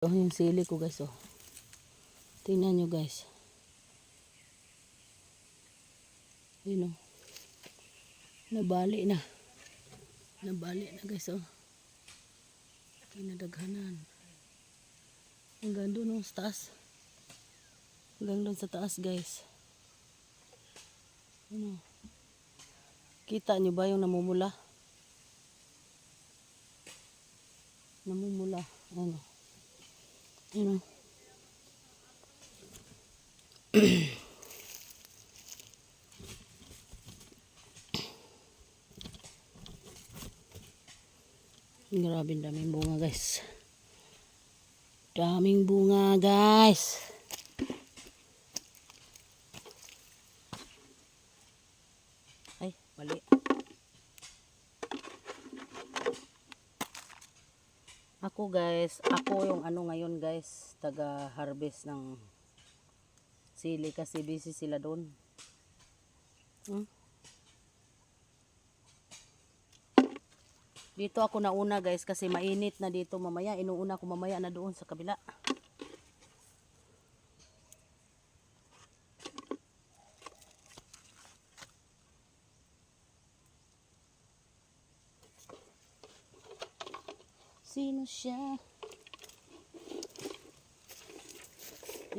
Oh, yung sili ko guys oh. Tingnan nyo guys. Yun oh. Nabali na. Nabali na guys oh. Kinadaghanan. Hanggang doon oh, sa taas. Hanggang doon sa taas guys. Ano? Kita nyo ba yung namumula? Namumula. Ano? Ano? Grabe daming bunga guys. Daming bunga guys. Ay, mali. Ako guys, ako yung ano ngayon guys, taga harvest ng sili kasi busy sila doon. Hmm? Dito ako nauna guys kasi mainit na dito mamaya. Inuuna ko mamaya na doon sa kabila. Siya?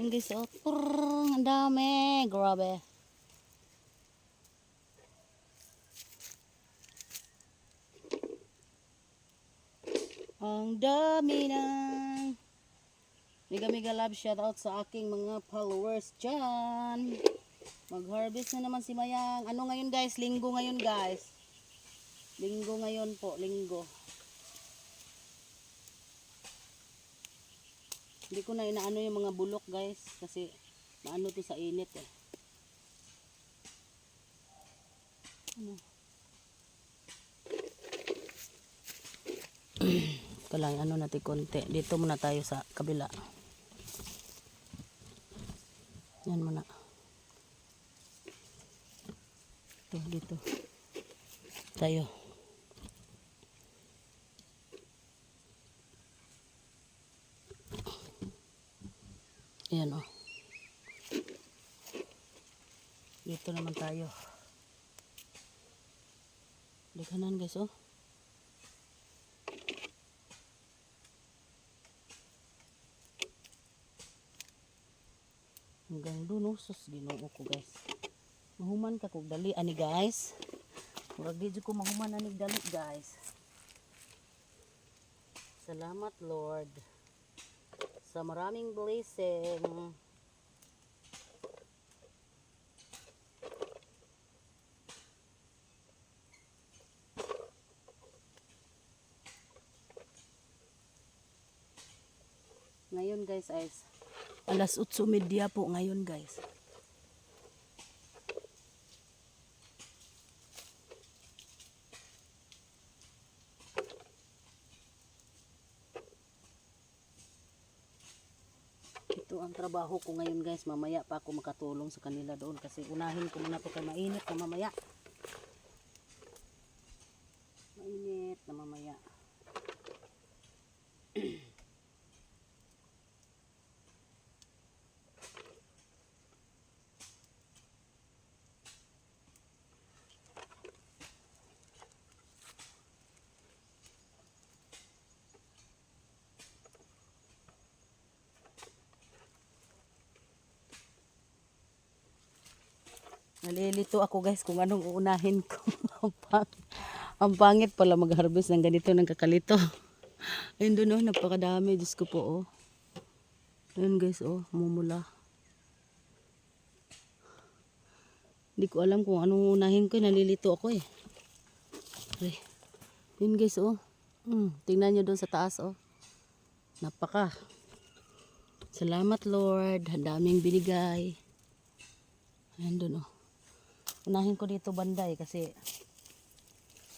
Yung guys, oh, prrrr, ang dami. Grabe. Ang dami ng Mega mega love shoutout sa aking mga followers dyan. Mag-harvest na naman si Mayang. Ano ngayon guys? Linggo ngayon guys. Linggo ngayon po. Linggo. Hindi ko na inaano yung mga bulok guys. Kasi maano to sa init eh. Ano? Ito lang, ano natin konti. Dito muna tayo sa kabila. Yan muna. Ito, dito. Tayo. Yan o. Dito naman tayo. Dekanan guys oh. hanggang doon oh, sus ginoo ko guys mahuman ka kog dali ani guys murag di ko mahuman ani dali guys salamat lord sa maraming blessing ngayon guys ay Alas 8.30 po ngayon guys. Ito ang trabaho ko ngayon guys. Mamaya pa ako makatulong sa kanila doon kasi unahin ko muna to kay mainit na mamaya. Mainit na mamaya. Nalilito ako guys kung anong uunahin ko. ang, pang- ang pangit pala mag-harvest ng ganito ng kakalito. Ayun doon oh, napakadami. Diyos ko po oh. Ayun guys oh, mumula. Hindi ko alam kung anong unahin ko. Nalilito ako eh. Ay. Yun guys oh. Hmm, tingnan nyo doon sa taas oh. Napaka. Salamat Lord. Ang daming binigay. Ayan doon oh. Unahin ko dito banda eh kasi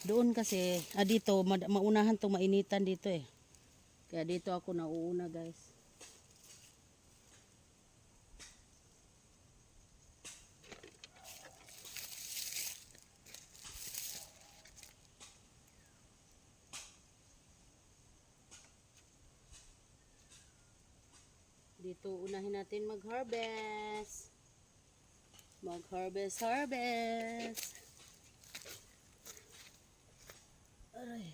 doon kasi ah dito ma- maunahan tong mainitan dito eh. Kaya dito ako nauuna guys. Dito unahin natin mag-harvest. Mag-harvest, harvest. Aray.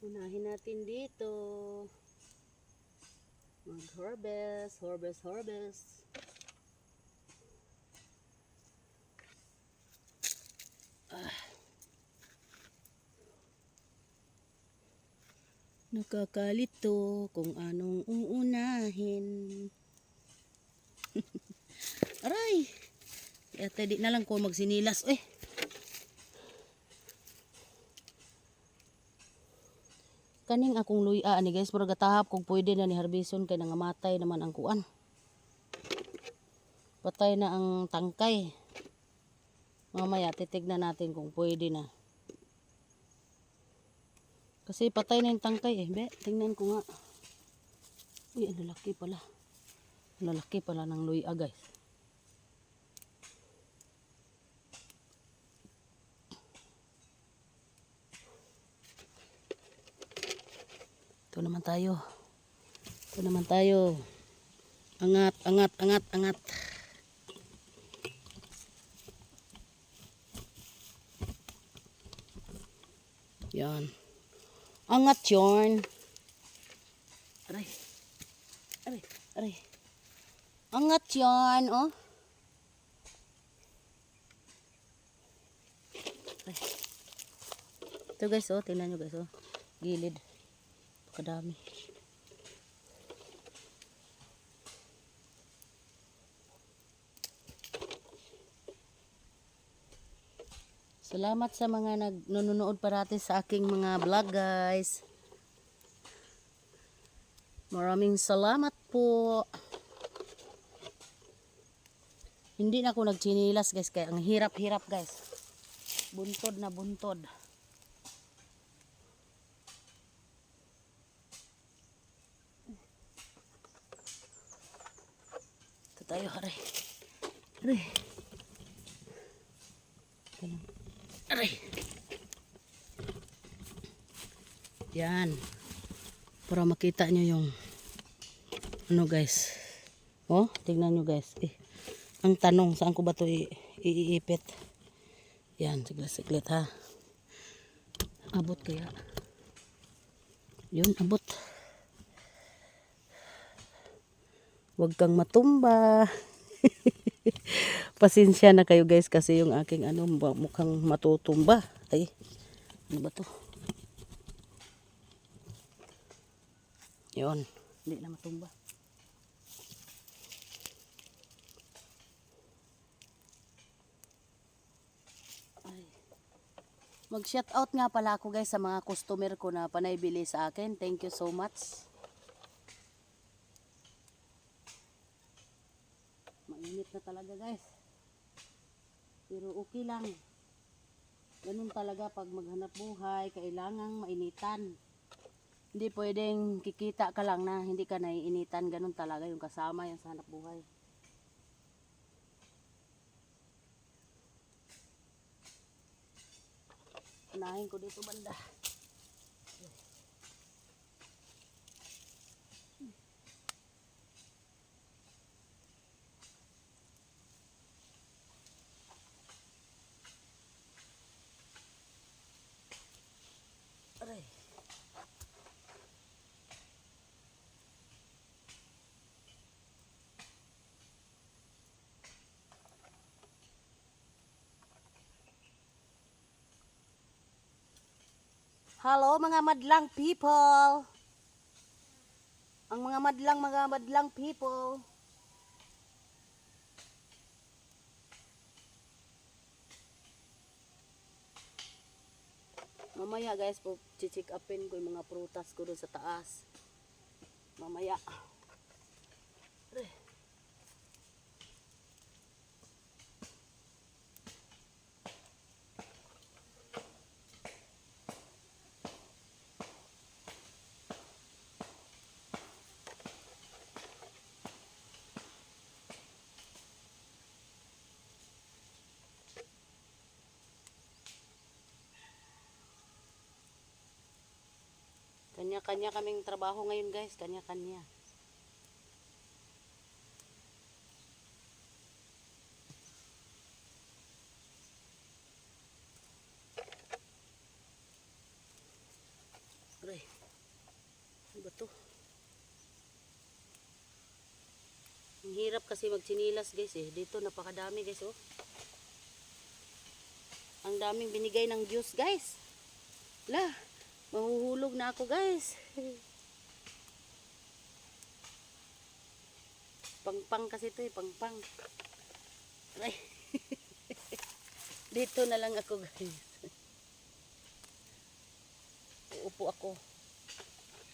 Unahin natin dito. Mag-harvest, harvest, harvest. Nakakalito kung anong uunahin. Aray! Kaya di na lang ko magsinilas. Eh! Kaning akong luya ni guys, pero gatahap kung pwede na ni Harbison kay nangamatay naman ang kuan. Patay na ang tangkay. Mamaya titignan natin kung pwede na. Kasi patay na yung tangkay eh. Be, tingnan ko nga. Uy, ang lalaki pala. Lalaki pala ng luya guys. Ito naman tayo. Ito naman tayo. Angat, angat, angat, angat. Yan. Angat yun. Aray. Aray. Aray. Angat yan, oh. Aray. Ito guys, oh. Tingnan nyo guys, oh. Gilid. Kadami. Salamat sa mga nanonood parati sa aking mga vlog guys. Maraming salamat po. Hindi na ako nagchinilas guys kaya ang hirap-hirap guys. Buntod na buntod. Ito tayo, aray. Aray. Ito lang. Aray. Yan. Para makita nyo yung ano guys. Oh, tingnan nyo guys. Eh, ang tanong, saan ko ba ito i- iipit? Yan, siglit-siglit ha. Abot kaya. Yun, abot. Huwag kang matumba. Pasensya na kayo guys kasi yung aking ano mukhang matutumba. Ay, ano ba to? Yun, hindi na matumba. Mag-shout out nga pala ako guys sa mga customer ko na panay bili sa akin. Thank you so much. Mainit na talaga guys. Pero okay lang. Ganun talaga pag maghanap buhay, kailangang mainitan. Hindi pwedeng kikita ka lang na hindi ka naiinitan. Ganun talaga yung kasama yung sa hanap buhay. Unahin ko dito banda. Hello mga madlang people. Ang mga madlang mga madlang people. Mamaya guys, po check upin ko yung mga prutas ko doon sa taas. Mamaya. Re. Kanya-kanya kaming trabaho ngayon guys. Kanya-kanya. Aray. Ano ba to? Ang hirap kasi magtsinilas guys eh. Dito napakadami guys oh. Ang daming binigay ng Diyos guys. La, mahuhulog na ako guys. Pangpang kasi to eh, pangpang. Ay. Dito na lang ako guys. Uupo ako.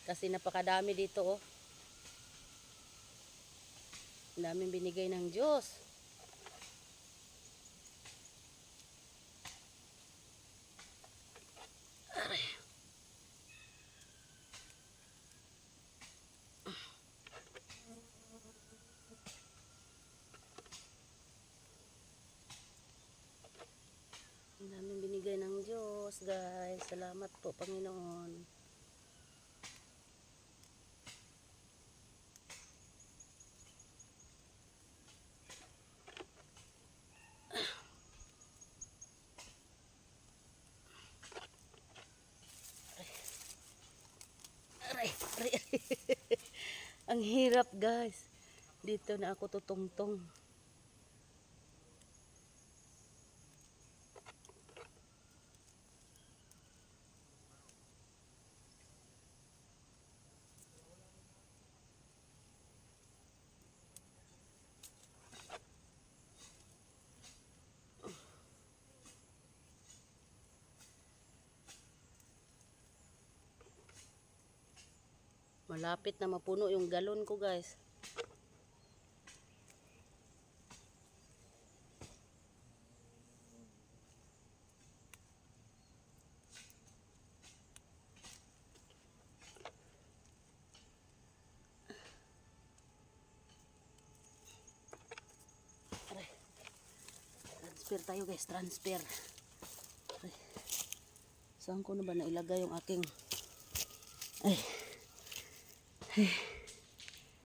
Kasi napakadami dito oh. Ang daming binigay ng Diyos. Aray. Ang daming binigay ng Diyos, guys. Salamat po, Panginoon. Ang hirap, guys. Dito na ako tutungtong. Malapit na mapuno yung galon ko, guys. Transfer tayo, guys. Transfer. Saan ko na ba nailagay yung aking... Ay. Ay.